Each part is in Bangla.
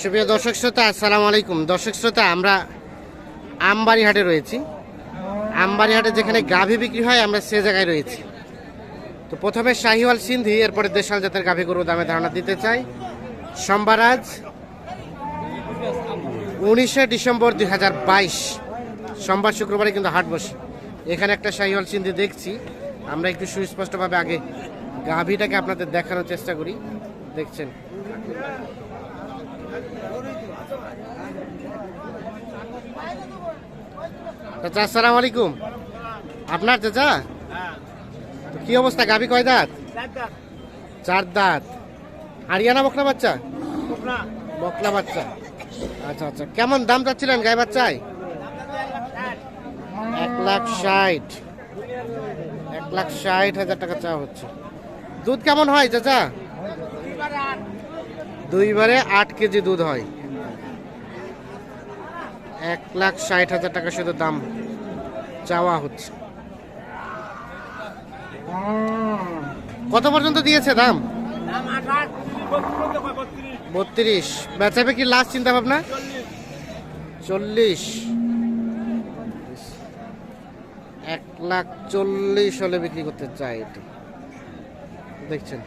সুপ্রিয় দর্শক শ্রোতা, আসসালামু আলাইকুম। দর্শক শ্রোতা, আমরা আমবাড়ি হাটে রয়েছি। আমবাড়ি হাটে যেখানে গাভী বিক্রি হয়, আমরা সে জায়গায় রয়েছি। তো প্রথমে শাহিওয়াল সিন্ধি, এরপরে দেশাল জাতের গাভী গরু দামে ধারণা দিতে চাই। সোমবার আজ উনিশে ডিসেম্বর দুই হাজার বাইশ, সোমবার শুক্রবারে কিন্তু হাট বসে। এখানে একটা শাহিওয়াল সিন্ধি দেখছি। আমরা একটু সুস্পষ্টভাবে আগে গাভীটাকে আপনাদের দেখানোর চেষ্টা করি। দেখছেন। চাচা, আসসালামু আলাইকুম। আপনার চাচা? কি অবস্থা? গাভী কয় দাঁত? চার দাঁত। হারিয়ানা বকনা বাচ্চা? বকনা বাচ্চা। আচ্ছা আচ্ছা। কেমন দাম চাচ্ছিলেন গায়ে বাচ্চায়? এক লাখ ষাট। এক লাখ ষাট হাজার টাকা চাওয়া হচ্ছে। দুধ কেমন হয় চাচা? দুইবারে আট কেজি দুধ হয়। এক লাখ ষাট হাজার টাকা শুধু দাম চাওয়া হচ্ছে। কত পর্যন্ত দিয়েছে দাম? বত্রিশ। বেচাবে কি লাস্ট চিন্তা ভাবনা চল্লিশ। এক লাখ চল্লিশ হলে বিক্রি করতে চাই। এটি দেখছেন।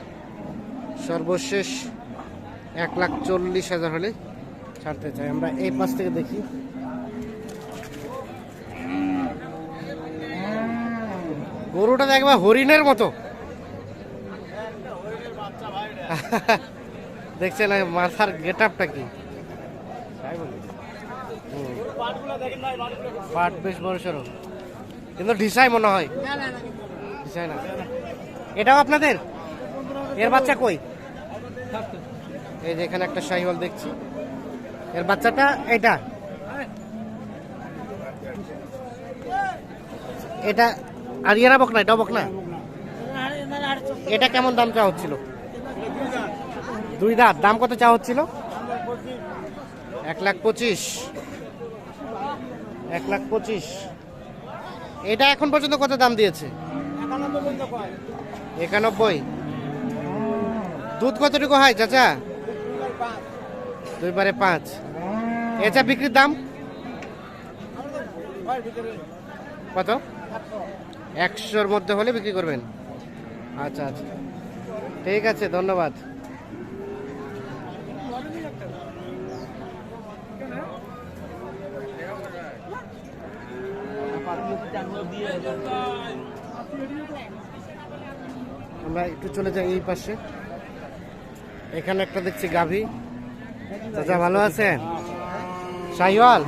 সর্বশেষ এক লাখ চল্লিশ হাজার হলে ছাড়তে চাই। আমরা এই পাশ থেকে দেখি। গরুটা দেখবা হরিণের মতো। দেখছেন মাথার গেট আপটা কি। পাট বেশ বড় সড়ো। কিন্তু ঢিসাই মনে হয়। ঢিসাই না। এটাও আপনাদের? এর বাচ্চা কই? এই যে এখানে একটা শাহিওয়াল দেখছি। এর বাচ্চাটা এটা। এটা আরিয়ানা বকনা এটা বকনা এটা কেমন দাম চা হচ্ছিল? দুই দাঁত। দাম কত চা হচ্ছিল? এক লাখ পঁচিশ। এক লাখ পঁচিশ। এটা এখন পর্যন্ত কত দাম দিয়েছে? একানব্বই। দুধ কতটুকু হয়, চাচা? দুই দুইবারে পাঁচ। এচা বিক্রির দাম? কত? একশোর মধ্যে হলে বিক্রি করবেন। আচ্ছা আচ্ছা। ঠিক আছে, ধন্যবাদ। আমরা একটু চলে যাই এই পাশে। এখানে একটা দেখছি গাভী। চাচা ভালো আছেন? শাহিওয়াল?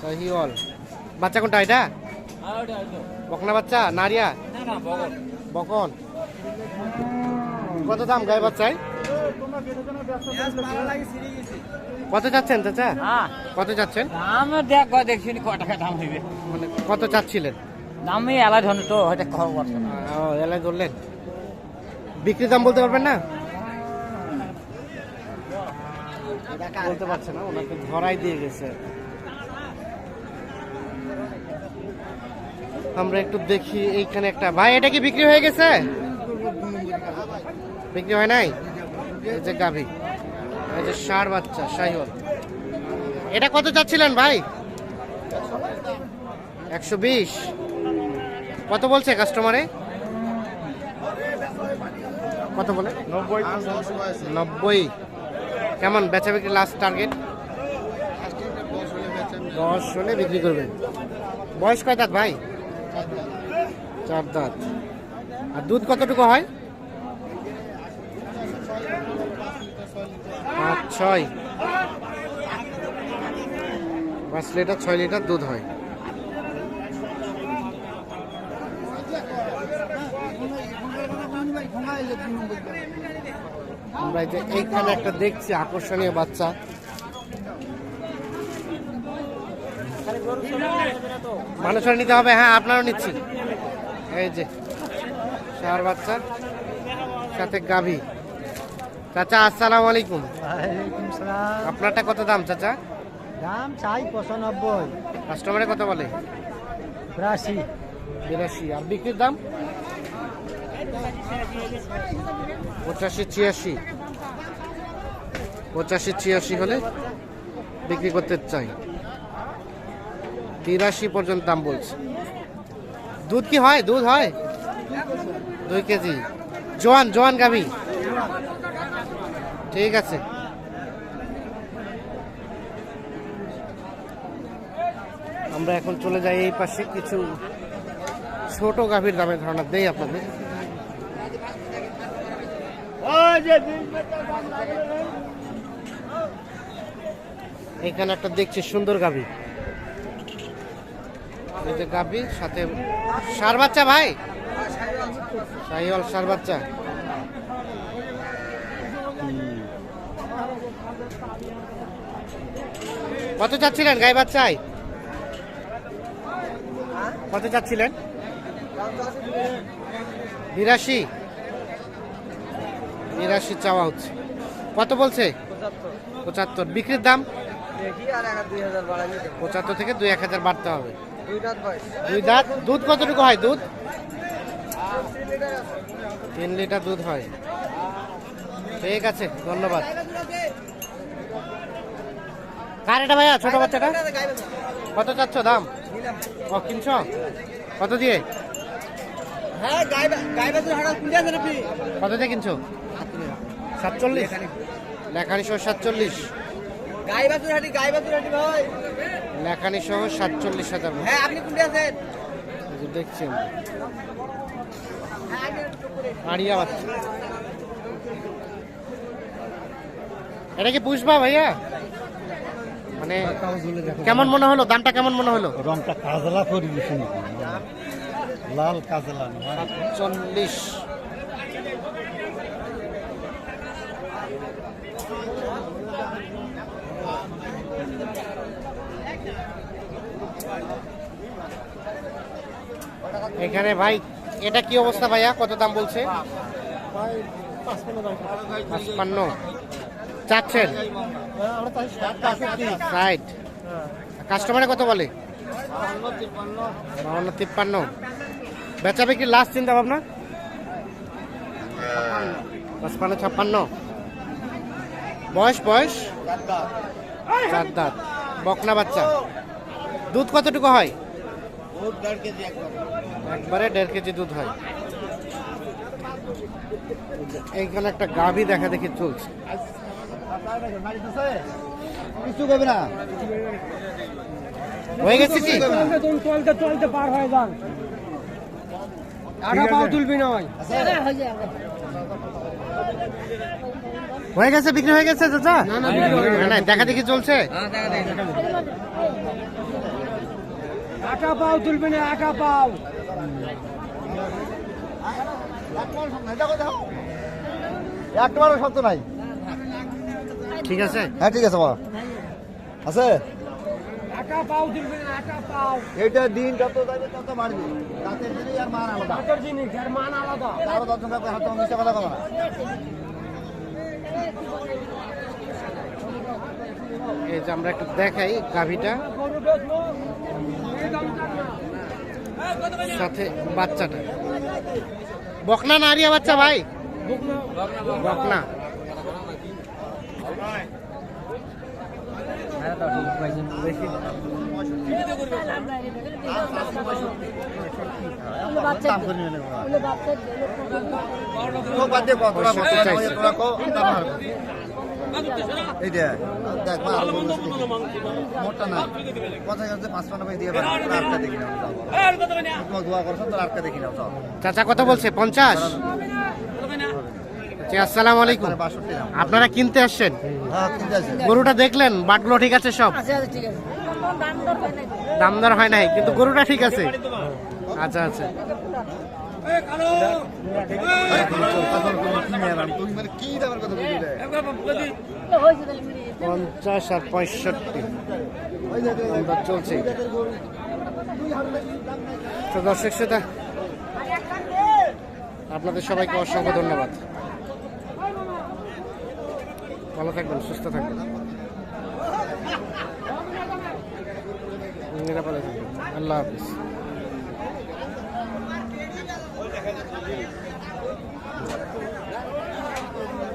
শাহিওয়াল। বাচ্চা কোনটা এটা? বকনা বাচ্চা? নারিয়া? বকন। কত দাম গায়ে বাচ্চায়? কত চাচ্ছেন চাচা? হ্যাঁ। কত চাচ্ছেন? দাম দেখ দেখছি ক টাকা দাম হইবে মানে কত চাচ্ছিলেন? দামই এলা ধন তো হয়তো এলাই ধরলেন। বিক্রি দাম বলতে পারবেন না? বলতে পারছে না ওনাকে ধরাই দিয়ে গেছে। আমরা একটু দেখি এইখানে একটা। ভাই এটা কি বিক্রি হয়ে গেছে? বিক্রি হয় নাই? এই যে গাভী। এই যে ষাঁড় বাচ্চা শাহিওয়াল। এটা কত চাচ্ছিলেন ভাই? একশো বিশ। কত বলছে কাস্টমারে? কত বলে? নব্বই। নব্বই। কেমন বেচা বিক্রি লাস্ট টার্গেট দশ হলে বিক্রি করবেন। বয়স কয় দাঁত ভাই? চার দাঁত। আর দুধ কতটুকু হয়? পাঁচ ছয়। পাঁচ লিটার ছয় লিটার দুধ হয়। আমরা এই যে এইখানে একটা দেখছি আকর্ষণীয় বাচ্চা। মানুষের নিতে হবে হ্যাঁ আপনারও নিচ্ছি। এই যে চার বাচ্চা সাথে গাভী। চাচা আসসালামু আলাইকুম। আপনারটা কত দাম চাচা? দাম চাই পঁচানব্বই। কাস্টমারে কত বলে? বিরাশি। বিরাশি। আর বিক্রির দাম? পঁচাশি ছিয়াশি। পঁচাশি, ছিয়াশি হলে বিক্রি করতে চাই। তিরাশি পর্যন্ত দাম বলছে। দুধ কি হয়? দুধ হয়? দুই কেজি। জোয়ান জোয়ান গাবি ঠিক আছে। আমরা এখন চলে যাই এই পাশে কিছু ছোট গাভীর দামের ধারণা দেই আপনাদের। এখানে একটা দেখছি সুন্দর গাভী এই যে গাভী সাথে সার বাচ্চা ভাই? শাহিওয়াল সার বাচ্চা। কত চাচ্ছিলেন গাই বাচ্চায়? কত চাচ্ছিলেন? বিরাশি। বিরাশি চাওয়া হচ্ছে। কত বলছে? পঁচাত্তর। বিক্রির দাম? দেখি আর এক দুই হাজার বাড়াই পঁচাত্তর থেকে দুই এক হাজার বাড়তে হবে। দুই বয়স। দুই দাঁত? দুধ কতটুকু হয় দুধ? তিন লিটার দুধ হয়। ঠিক আছে ধন্যবাদ। কার এটা ভাইয়া? ছোট বাচ্চাটা? কত চাচ্ছ দাম? ও কিনছ? কত দিয়ে? হ্যাঁ কত দিয়ে কিনছো? সাতচল্লিশ? লেখানি। সহ সাতচল্লিশ। গাই বাছুর হাঁটি গাই বাছুর হাঁটি ভাই। লেখানি সহ সাতচল্লিশ হাজার হ্যাঁ আপনি কুড়ি আছেন? যে দেখছেন। আড়িয়া বাচ্চা। এটা কি পুষবা ভাইয়া? মানে কেমন মনে হলো? দামটা কেমন মনে হলো? রংটা কাজলা করে লাল কাজলা। চল্লিশ এখানে ভাই, এটা কি অবস্থা ভাইয়া? কত দাম বলছে? চাচ্ছেন? ষাট। কাস্টমারে কত বলে? বাউন্ন, তিপ্পান্ন। বেচা বিক্রি লাস্ট চিন্তা ভাবনা পঁচপান্ন, ছাপ্পান্ন। বয়স বয়স? চার দাঁত। বকনা বাচ্চা। দুধ কতটুকু হয়? একবারে দেড় কেজি দুধ হয়। এইখানে একটা গাভী দেখা দেখি চলছে। কিছু করবে না। হয়ে গেছে কি? চলতে চলতে পার হয়ে যান। আগা পাও তুলবি নয় হয়ে গেছে বিক্রি হয়ে গেছে চাচা? না না দেখা দেখি চলছে। আটা পাও তুলবি না আটা পাও। একবারও শব্দ নাই। ঠিক আছে? হ্যাঁ ঠিক আছে বাবা আছে? আটা পাও তুলবি না আটা পাও। এইটা দিন যত যাবে তত বাড়বে। রাতের দিনই আর মান আলাদা। হাতের জিনিস এর মান আলাদা। আরও দশ টাকা হাতে মিশে কথা বলা এই যে আমরা একটু দেখাই গাভীটা। সাথে বাচ্চাটা। বকনা না আরিয়া বাচ্চা ভাই? বকনা। দেখ না কথা পাঁচ পান্ন দিয়ে আটটা দেখি তোমার দোয়া করছ তোরা আটটা দেখি চাচা কত বলছে পঞ্চাশ? আসসালামু আলাইকুম। আপনারা কিনতে আসছেন? হ্যাঁ গরুটা দেখলেন? বাটগুলো ঠিক আছে সব? দাম দর হয় নাই কিন্তু গরুটা ঠিক আছে। আচ্ছা আচ্ছা। পঞ্চাশ আর পঁয়ষট্টি। চলছে। দর্শক শ্রোতা, আপনাদের সবাইকে অসংখ্য ধন্যবাদ। ভালো থাকবেন, সুস্থ থাকবেন। নিরাপদে থাকবেন। আল্লাহ হাফিজ। Obrigado.